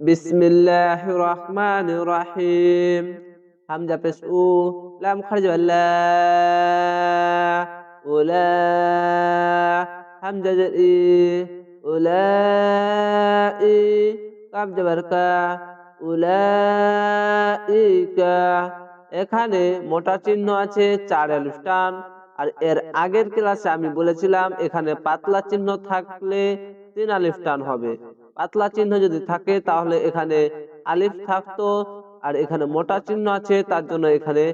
বিসমিল্লাহির রহমানির রহিম। হামজা পেশ উ, লাম খারজ লা উলা হামজা জের ই উলাই কাব জবর কা উলাইকা এখানে মোটা চিহ্ন আছে, চার আলিফটান আর এর আগের ক্লাসে আমি বলেছিলাম, এখানে পাতলা চিহ্ন থাকলে তিন আলিফটান হবে। পাতলা চিহ্ন যদি থাকে তাহলে এখানে আলিফ থাকতো আর এখানে মোটা চিহ্ন আছে তার জন্য এখানে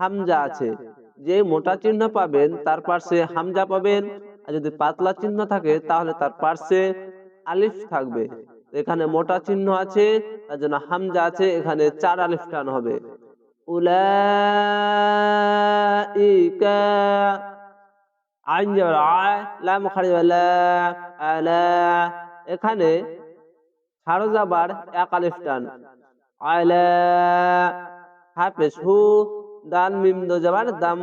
হামজা আছে। যে মোটা চিহ্ন পাবেন তার পাশে হামজা পাবেন। আর যদি পাতলা চিহ্ন থাকে তাহলে তার পাশে আলিফ থাকবে। এখানে মোটা চিহ্ন আছে তার জন্য হামজা আছে এখানে চার আলিফ টান হবে। উলাইকা আইন আয় লাম খাড়ি আলা এখানে যাবার এক আলিফ টান আলা হাফেজ হু দান মিম দো যাবার দাম।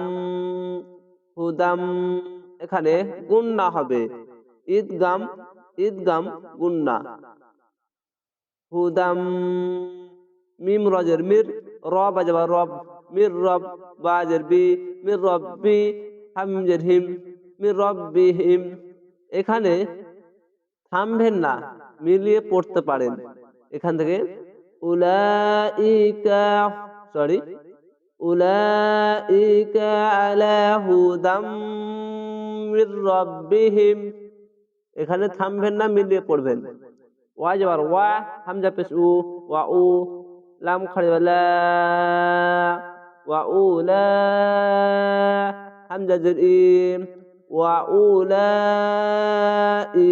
হুদাম এখানে গুন্না হবে। ঈদগাম ঈদগাম গুন্না। হুদাম মিম রজের মির, রব বাজাবার রব, মির রব বাজের বি, মির রব্বি হামজের হিম, মির রব্বি হিম। এখানে থামবেন না। মিলিয়ে পড়তে পারেন। এখান থেকে উলাইকা সরি উলাইকা আলা হুদাম মির রব্বিহিম। এখানে থামবেন না, মিলিয়ে পড়বেন। ওয়া যাবার ওয়া, হামজা পেশ উ, ওয়া উ, লাম খাড়ি লা, ওয়া উ, লা, হামজা জের ই ওয়া উ, লা, ই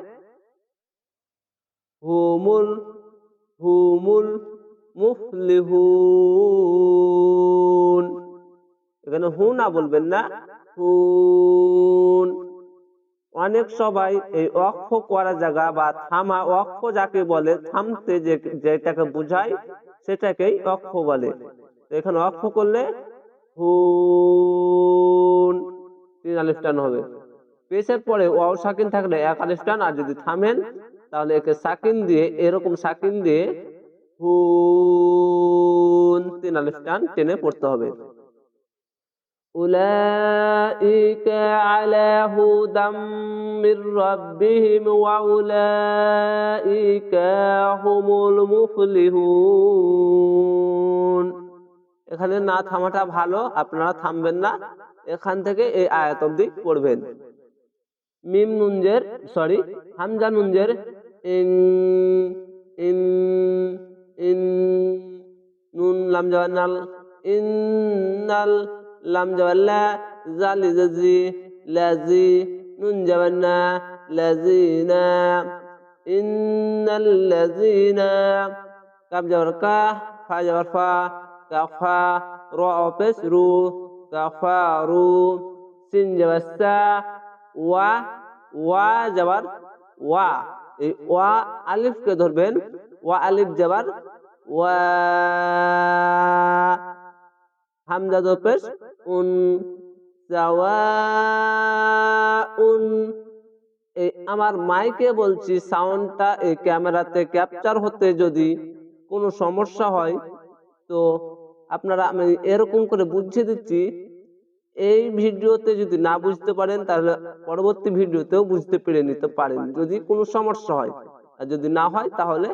হুমুল হুমুল মুফলিহুন। এখানে হু না বলবেন না, হুন। অনেক সবাই এই অক্ষ করা জায়গা বা থামা অক্ষ যাকে বলে, থামতে যে, যেটাকে বুঝায়, সেটাকেই অক্ষ বলে। এখানে অক্ষ করলে হুন, তিন আলিফ টান হবে। পেশের পরে ওয়াও সাকিন থাকলে এক আলিফ টান, আর যদি থামেন তাহলে একে সাকিন দিয়ে এরকম সাকিন দিয়ে হুন তিন আলিফ টান টেনে পড়তে হবে أولئك على هدى من ربهم وأولئك هم المفلحون এখানে না থামাটা ভালো আপনারা থামবেন না এখান থেকে এই আয়াত অব্দি পড়বেন মিম নুনজের সরি হামজা নুনজের ইন ইন ইন, নুন, লাম জাওয়ানাল ইন্নাল, লাম জাওয়াল্লা জালি জাজি লাজি নুন জাওয়ান্না লাজিনা ইন্নাল লাজিনা কাব জাওয়ার কা, ফা জাওয়ার ফা কাফা র অপেস রু কাফারু সিন জাওয়ার সা, ওয়া ওয়া যাবার ওয়া। এই ওয়া আলিফকে ধরবেন, ওয়া আলিফ যাবার, ওয়া হামজা উন উন। এই আমার মাইকে বলছি, সাউন্ডটা এই ক্যামেরাতে ক্যাপচার হতে যদি কোনো সমস্যা হয়, তো আপনারা আমি এরকম করে বুঝিয়ে দিচ্ছি এই ভিডিওতে যদি না বুঝতে পারেন, তাহলে পরবর্তী ভিডিওতেও বুঝতে পেরে নিতে পারেন। যদি কোনো সমস্যা হয়, আর যদি না হয়, তাহলে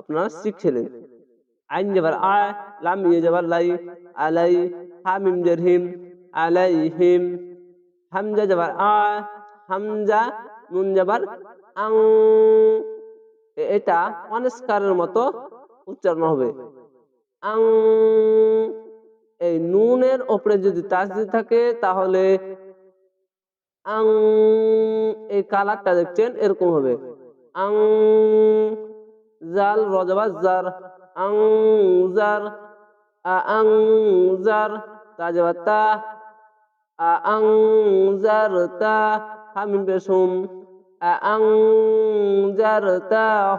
আপনারা শিখছিলেন আইন যাবার আয় লাম ইয়ে যাবার লাই, আলাই, হামিম জারহিম আলাইহিম হামজা যাবার আয় হামজা নুন যাবার আং। এটা অনস্কারের মতো উচ্চারণ হবে। আং। এই নুনের ওপরে যদি তাসদি থাকে, তাহলে আং, এই কালারটা দেখছেন, এরকম হবে। আং, জাল রজবাজ জার আং রজবাজার আংজার আংজার তাজবাতা আংজারতা হামিম পেশুম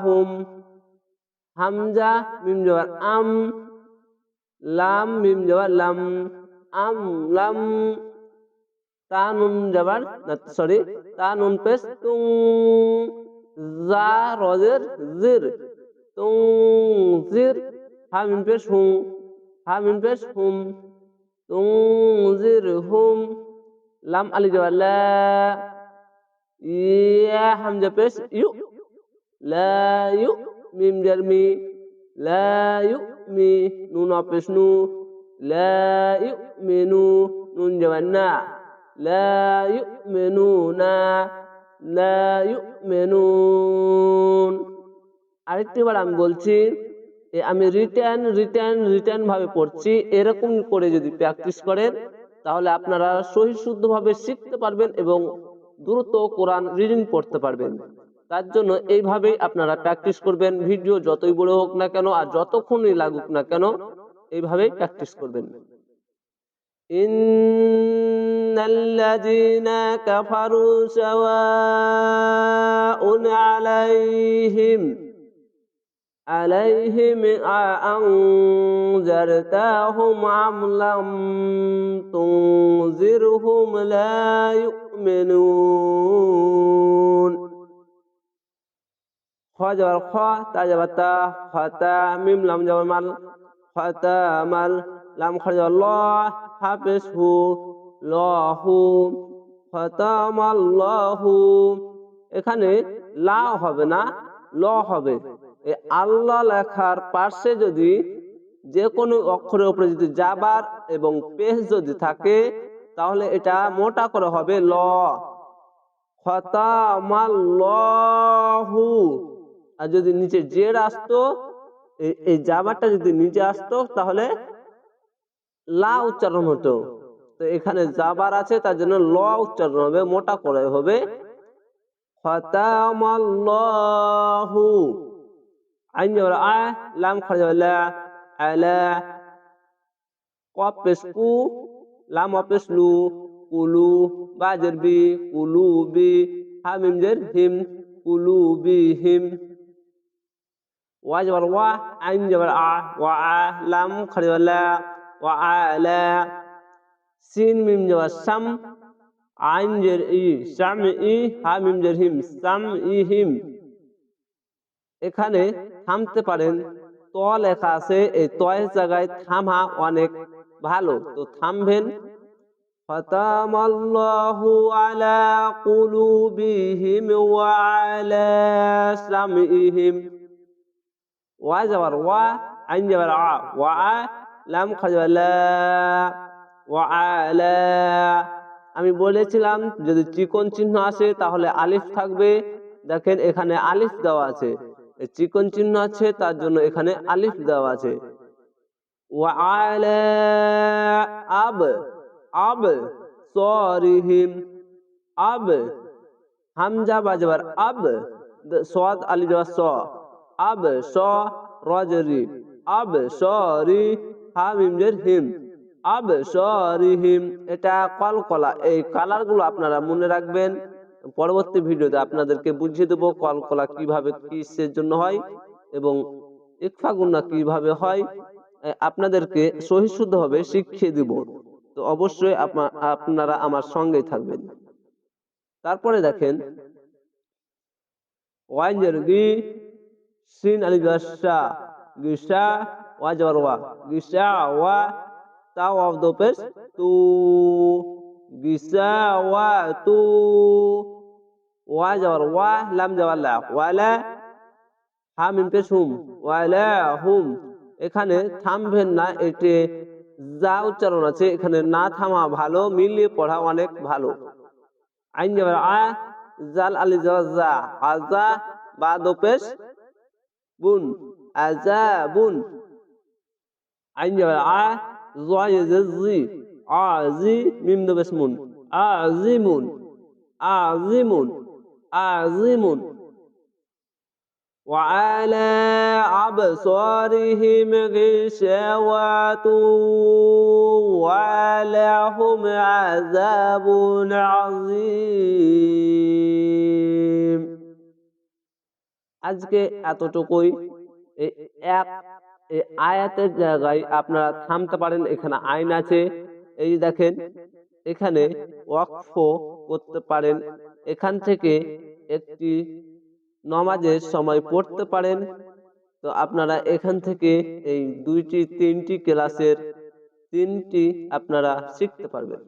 হুম। হামজা, মিম জবর আম লাম মিম জবর লাম, আম লাম, তা নুন জবর সরি তা নুন পেশ তুং জা রজের জির তুং জির হামিম পেশ হুম হামিম পেশ হুম তুং জির হুম, লাম আলি জবর লা, ইয়া হামজা পেশ ইউ, লা ইউ, মিম জার মি লা ইউ মি নুন পেশ নু লা ইউ মিনু নুন জবর না লা ইউ মিনুনা লা ইউ মেনুন আরেকটি বার আমি বলছি আমি রিটার্ন রিটার্ন রিটার্ন ভাবে পড়ছি, এরকম করে যদি প্র্যাকটিস করেন, তাহলে আপনারা সহি শুদ্ধভাবে শিখতে পারবেন এবং দ্রুত কোরআন রিডিং পড়তে পারবেন। তার জন্য এইভাবেই আপনারা প্র্যাকটিস করবেন ভিডিও যতই বড় হোক না কেন আর যতক্ষণই লাগুক না কেন এইভাবেই প্র্যাকটিস করবেন إن الذين كفروا سواء عليهم عليهم أنذرتهم أم لم تنذرهم لا يؤمنون খ যাবার খ তা যাবার তা খতা মিম লাম যাবার মাল খতা মাল লাম খর যাবার ল হাফেজ হু লহু খতামাল হু এখানে লা হবে না, ল হবে। এই আল্লাহ লেখার পার্শ্বে যদি যে কোনো অক্ষরের উপরে যদি যাবার এবং পেশ যদি থাকে, তাহলে এটা মোটা করে হবে ল। খতামাল্লাহু। আর যদি নিচে জের আসতো এই- জাবারটা যদি নিচে আসতো, তাহলে লা উচ্চারণ হতো। তো এখানে জাবার আছে, তার জন্য ল উচ্চারণ হবে, মোটা করে হবে। আইন লাম লা কুলু বি কুলু বি হিম, কুলু বি, হিম। ওয়া যাবার ওয়া আইন যাবার আ ওয়া আ লাম খাজা লা ওয়া আলা সিন মিম যাবার সাম আইন জের ই সাম ই হা মিম জের হিম সাম ই হিম এখানে থামতে পারেন। ত লেখা আছে, এই তয়ের জায়গায় থামা অনেক ভালো। তো থামবেন। খতামাল্লাহু আলা কুলুবিহিম ওয়া আলা সামইহিম। ওয়া যাবার ওয়া আইন যাবার আ ওয়া আ লাম খাজা লা ওয়া আলা আমি বলেছিলাম, যদি চিকন চিহ্ন আসে, তাহলে আলিফ থাকবে। দেখেন, এখানে আলিফ দেওয়া আছে। চিকন চিহ্ন আছে, তার জন্য এখানে আলিফ দেওয়া আছে। ওয়া আলা আব আব, সরিহিম, আব, হামজা বাজবার আব সাদ আলি দেওয়া স। আব স রজরি আব সরি হামিম জের হিম আব সরিহিম এটা কলকলা, এই কালারগুলো আপনারা মনে রাখবেন। পরবর্তী ভিডিওতে আপনাদেরকে বুঝিয়ে দেবো কলকলা কীভাবে কিসের জন্য হয় এবং ইকফা গুন্না কীভাবে হয়। আপনাদেরকে সহিশুদ্ধ ভাবে শিখিয়ে দিব। তো অবশ্যই আপনা- আপনারা আমার সঙ্গেই থাকবেন। তারপরে দেখেন ওয়াইনের গি সিন আলি গসা গিসা ওয়াজর ওয়া গিসা ওয়া তাও অফ দো পেস তু গিসা ওয়া তু ওয়াজর ওয়া লাম জাওয়াল্লা ওয়ালা হামিম পেশ হুম ওয়ালা হুম এখানে থামবেন না এতে যা উচ্চারণ আছে এখানে না থামা ভালো মিলিয়ে পড়া অনেক ভালো আইন যাবার আ জাল আলি যাওয়া যা আজা বা দোপেশ عذاب. عين جبل ع زوان زي عازي ميم دبسمون عازمون عظيم عظيم وعلى أبصارهم غشاوة ولهم عذاب عظيم. আজকে এতটুকুই। এক আয়াতের জায়গায় আপনারা থামতে পারেন এখানে আইন আছে। এই দেখেন এখানে ওয়াকফ করতে পারেন। এখান থেকে একটি নমাজের সময় পড়তে পারেন। তো আপনারা এখান থেকে এই দুইটি তিনটি ক্লাসের তিনটি আপনারা শিখতে পারবেন।